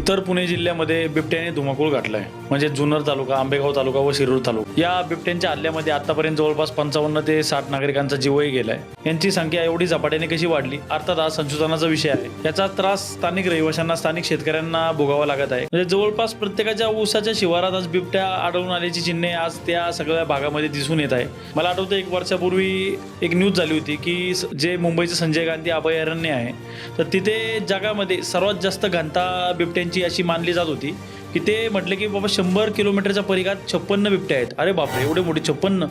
उत्तर पुणे जिल्ह्यामध्ये बिबट्याने धुमाकूळ घातलाय म्हणजे जुन्नर तालुका आंबेगाव तालुका व शिरूर तालुका. या बिबट्यांच्या हल्ल्यामध्ये आतापर्यंत जवळपास पंचावन्न ते साठ नागरिकांचा जीवही गेलाय. यांची संख्या एवढी झपाट्याने कशी वाढली? अर्थात हा संशोधनाचा विषय आहे. याचा त्रास स्थानिक रहिवाशांना स्थानिक शेतकऱ्यांना भोगावा लागत आहे. म्हणजे जवळपास प्रत्येकाच्या ऊसाच्या शिवारात आज बिबट्या आढळून आल्याची चिन्हे आज त्या सगळ्या भागामध्ये दिसून येत आहे. मला आठवतं एक वर्षापूर्वी एक न्यूज झाली होती की जे मुंबईचं संजय गांधी अभयारण्य आहे तर तिथे जगामध्ये सर्वात जास्त घनता बिबट्यांची अशी मानली जात होती की ते म्हटले की बाबा शंभर किलोमीटरच्या परिघात छप्पन्न बिबट्या आहेत. अरे बापरे एवढे मोठे छप्पन्न.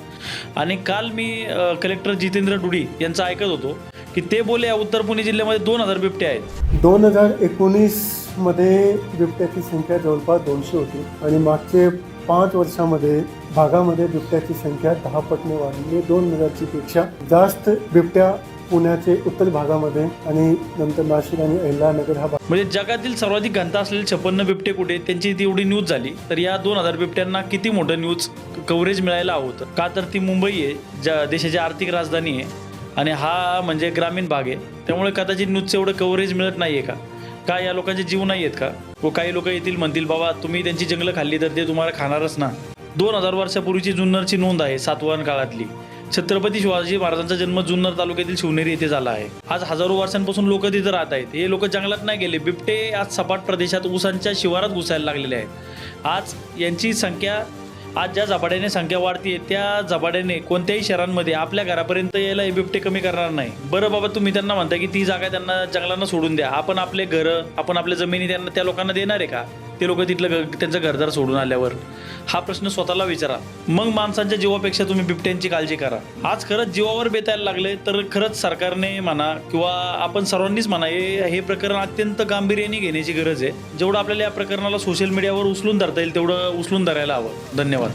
आणि काल मी कलेक्टर जितेंद्र डुडी यांचं ऐकत होतो की ते बोले या उत्तर पुणे जिल्ह्यामध्ये दोन हजार बिबट्या आहेत. दोन हजार एकोणीसमध्ये बिबट्याची संख्या जवळपास दोनशे होती आणि मागचे पाच वर्षामध्ये भागामध्ये बिबट्याची संख्या दहा पटने वाढली. दोन हजारची पेक्षा जास्त बिबट्या पुण्याचे उत्तर भागामध्ये आणि नंतर नाशिक आणि अहिल्यानगर हा भाग. म्हणजे जगातील सर्वाधिक घनता असलेले छप्पन्न बिबटे कुठे त्यांची ती एवढी न्यूज झाली तर या दोन हजार बिबट्यांना किती मोठं न्यूज कव्हरेज मिळायला हवं होतं? का तर ती मुंबई आहे ज्या देशाची आर्थिक राजधानी आहे आणि हा म्हणजे ग्रामीण भाग आहे त्यामुळे कदाचित न्यूजचं एवढं कव्हरेज मिळत नाही आहे का? का या लोकांचे जीव नाही आहेत का? व काही लोक येतील म्हणतील बाबा तुम्ही त्यांची जंगलं खाल्ली तर ते तुम्हाला खाणारच ना. दोन हजार वर्षापूर्वीची जुन्नरची नोंद आहे सातवाहन काळातली. छत्रपती शिवाजी महाराजांचा जन्म जुन्नर तालुक्यातील शिवनेरी येथे झाला आहे. आज हजारो वर्षांपासून लोक तिथं राहत आहेत. हे लोक जंगलात नाही गेले. बिबटे आज सपाट प्रदेशात ऊसांच्या शिवारात घुसायला लागलेले आहेत. आज यांची संख्या आज ज्या झपाट्याने संख्या वाढतीये त्या झपाट्याने कोणत्याही शहरांमध्ये आपल्या घरापर्यंत यायला हे बिबटे कमी करणार नाही. बरं बाबा तुम्ही त्यांना म्हणता की ती जागा त्यांना जंगलांना सोडून द्या. आपण आपले घरं आपण आपल्या जमिनी त्यांना त्या लोकांना देणार आहे का? ते लोक तिथलं ग त्यांचं घरदार सोडून आल्यावर. हा प्रश्न स्वतःला विचारा. मग माणसांच्या जीवापेक्षा तुम्ही बिबट्यांची काळजी करा. आज खरंच जीवावर बेतायला लागले तर खरंच सरकारने म्हणा किंवा आपण सर्वांनीच म्हणा हे हे प्रकरण अत्यंत गांभीर्याने घेण्याची गरज आहे. जेवढं आपल्याला या प्रकरणाला सोशल मीडियावर उचलून धरता येईल तेवढं उचलून धरायला हवं. धन्यवाद.